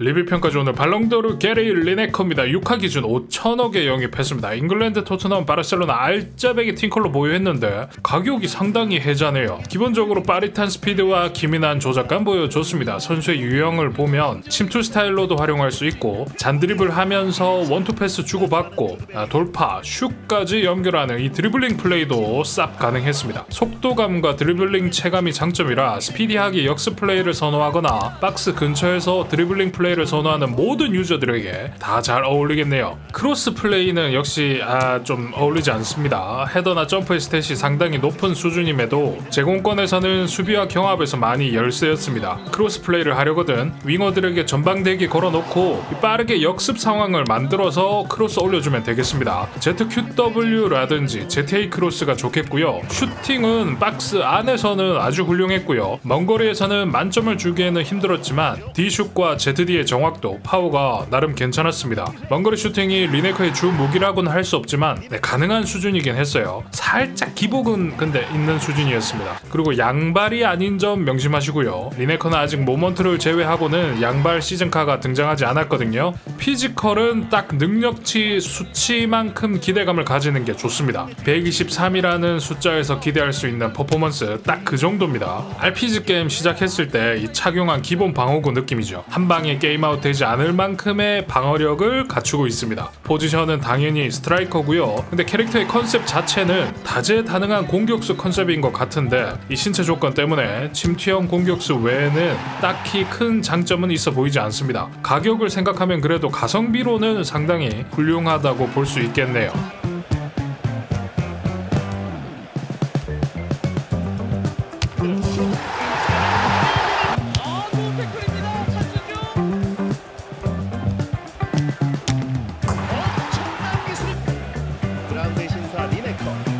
리뷰 평가주 오늘 발롱도르 게리 리네커입니다. 6화 기준 5천억에 영입했습니다. 잉글랜드 토트넘 바르셀로나 알짜배기 팀컬로 보유했는데 가격이 상당히 해자네요. 기본적으로 빠릿한 스피드와 기민한 조작감 보여줬습니다. 선수의 유형을 보면 침투 스타일로도 활용할 수 있고 잔드립을 하면서 원투 패스 주고받고 아, 돌파, 슛까지 연결하는 이 드리블링 플레이도 쌉 가능했습니다. 속도감과 드리블링 체감이 장점이라 스피디하게 역습 플레이를 선호하거나 박스 근처에서 드리블링 플레이 를 선호하는 모든 유저들에게 다 잘 어울리겠네요. 크로스 플레이는 역시 아, 좀 어울리지 않습니다. 헤더나 점프의 스탯이 상당히 높은 수준임에도 제공권에서는 수비와 경합에서 많이 열세였습니다. 크로스 플레이를 하려거든 윙어들에게 전방 대기 걸어놓고 빠르게 역습 상황을 만들어서 크로스 올려주면 되겠습니다. ZQW라든지 ZA 크로스가 좋겠고요. 슈팅은 박스 안에서는 아주 훌륭했고요. 먼 거리에서는 만점을 주기에는 힘들었지만 D슛과 ZD 의 정확도, 파워가 나름 괜찮았습니다. 먼 거리 슈팅이 리네커의 주 무기라고는 할 수 없지만 네, 가능한 수준이긴 했어요. 살짝 기복은 근데 있는 수준이었습니다. 그리고 양발이 아닌 점 명심하시고요. 리네커는 아직 모먼트를 제외하고는 양발 시즌카가 등장하지 않았거든요. 피지컬은 딱 능력치 수치만큼 기대감을 가지는 게 좋습니다. 123이라는 숫자에서 기대할 수 있는 퍼포먼스 딱 그 정도입니다. RPG 게임 시작했을 때 이 착용한 기본 방어구 느낌이죠. 한 방에 게임아웃 되지 않을 만큼의 방어력을 갖추고 있습니다. 포지션은 당연히 스트라이커고요. 근데 캐릭터의 컨셉 자체는 다재다능한 공격수 컨셉인 것 같은데 이 신체 조건 때문에 침투형 공격수 외에는 딱히 큰 장점은 있어 보이지 않습니다. 가격을 생각하면 그래도 가성비로는 상당히 훌륭하다고 볼 수 있겠네요. 신